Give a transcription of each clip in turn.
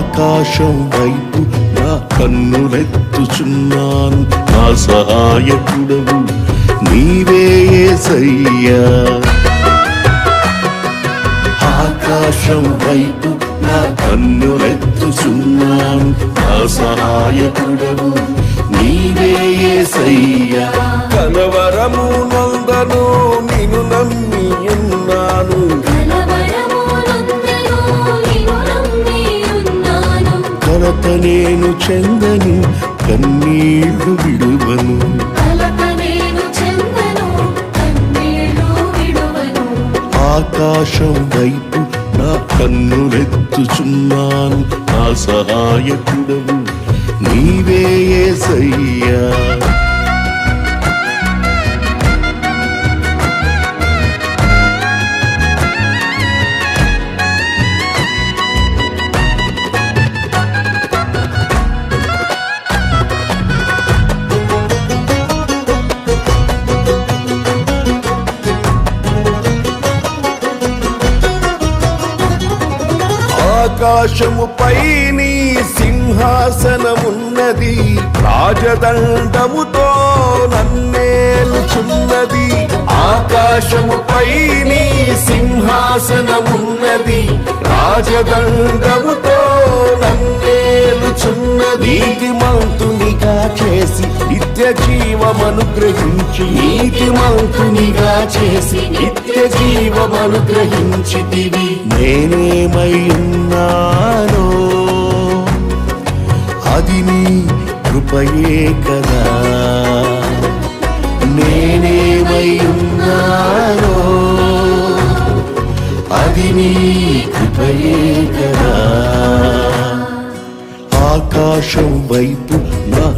ఆకాశం వైపు నా కన్నులెత్తుచున్నాను. నా సహాయకుడవు నీవే సయ్యా ఆకాశం వైపు నా కన్నులెత్తుచున్నాను. నా సహాయకుడవు నీవే సయ్యా కలవరము నందను కలత నేను చెందని కన్నీళ్ళు విడువను. ఆకాశం వైపు నా కన్నులెత్తుచున్నాను నా సహాయకుడవు. నీవే యేసయ్యా ఆకాశముపై నీ సింహాసనమున్నది. రాజదండముతో నన్నేలుచున్నది ఆకాశముపై నీ సింహాసనమున్నది. రాజదండముతో జీవమనుగ్రహించి నీతి మంతునిగా చేసి నిత్య జీవమనుగ్రహించితివి నేనేమై ఉన్నానో అది నీ కృపయే కదా. నేనేమై ఉన్నానో అది నీ కృపయే కదా. ఆకాశం వైపు నా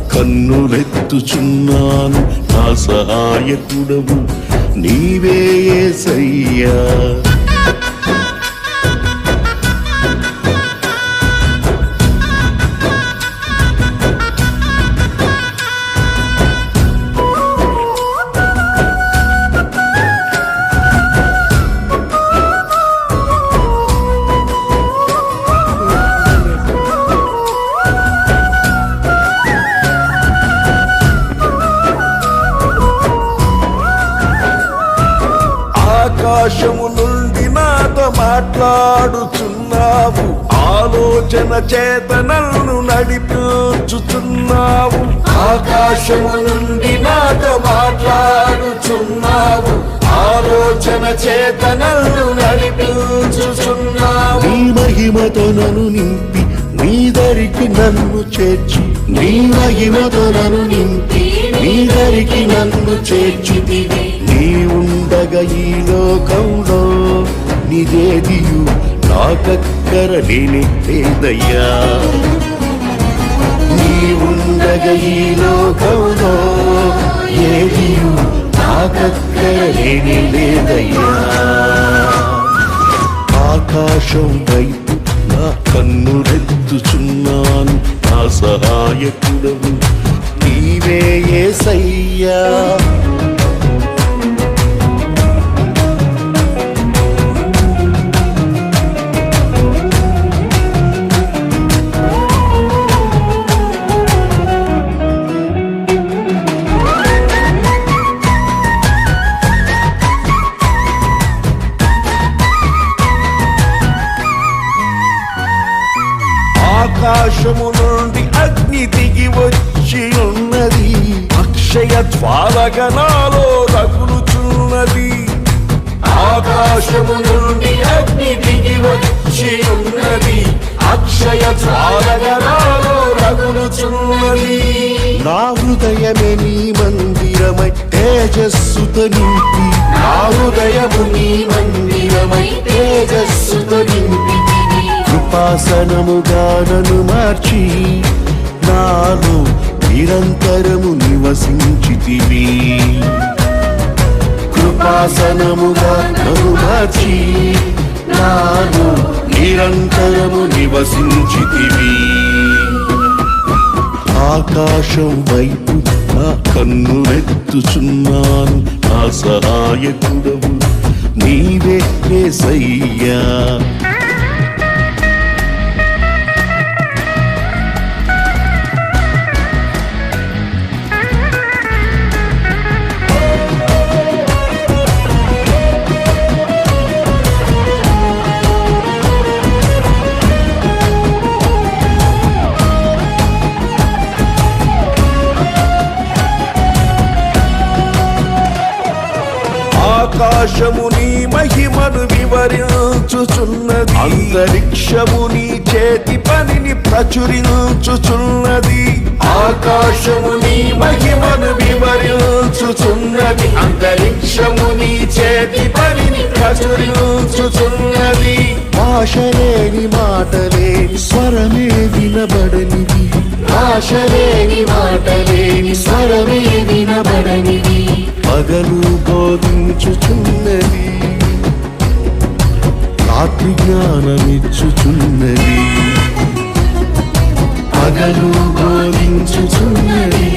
కన్నులెత్తుచున్నాను నా సహాయకుడవు. నీవే సయ్యా ఆకాశము నుండి నాతో మాట్లాడుచున్నావు. ఆలోచన చేత నన్ను నడిపించుచున్నావు. ఆకాశము నుండి నాతో మాట్లాడుచున్నావు. ఆలోచన చేత నన్ను నడిపించుచున్నావు. నీ మహిమతో నన్ను నింపి నీ దరికి నన్ను చేర్చి నీ మహిమతో నన్ను నింపి నీ దరికి నన్ను చేర్చితివి ఉండగా ఈ లోకంలో నిదేదియు నాకక్కర లేని లేదయ్యా. నీ ఉండగా ఈ లోకంలో ఏదియు నాకక్కర లేని లేదయ్యా. ఆకాశం వైపు నా కన్నులెత్తుచున్నాను నా సహాయకుడవు. నీవే ఏ సయ్యా జ్వాలగా నాలో రగులుచున్నది. ఆకాశము నుండి అగ్ని దిగి వచ్చి ఉన్నది. అక్షయ జ్వాలగా నాలో రగులుచున్నది. నా హృదయమే నీ మందిరమై తేజస్సుతో నింపి. నా హృదయము నీ మందిరమై తేజస్సుతో నింపి. కృపాసనముగా నన్ను మార్చి నాలో నిరంతరము నివసించితివి కృపాసనముగా నన్ను మార్చి నిరంతరము నివసించితివి ఆకాశం వైపు నా కన్నులెత్తుచున్నాను నా సహాయకుడవు నీవే సయ్యా ఆకాశము నీ మహిమను వివరించుచున్నది. అంతరిక్షము నీ చేతి పనిని ప్రచురించుచున్నది. ఆకాశము నీ మహిమను వివరించుచున్నది. అంతరిక్షము నీ చేతి పనిని ప్రచురించుచున్నది. భాషలేని మాటలేని స్వరమే వినబడనిది. భాషలేని మాటలేని స్వరమే వినబడనిది పగలు బోధించుచున్నది. రాత్రి జ్ఞానమిచ్చుచున్నది. పగలు బోధించుచున్నది.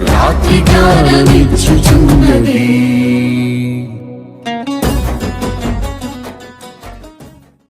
రాత్రి జ్ఞానమిచ్చుచున్నది.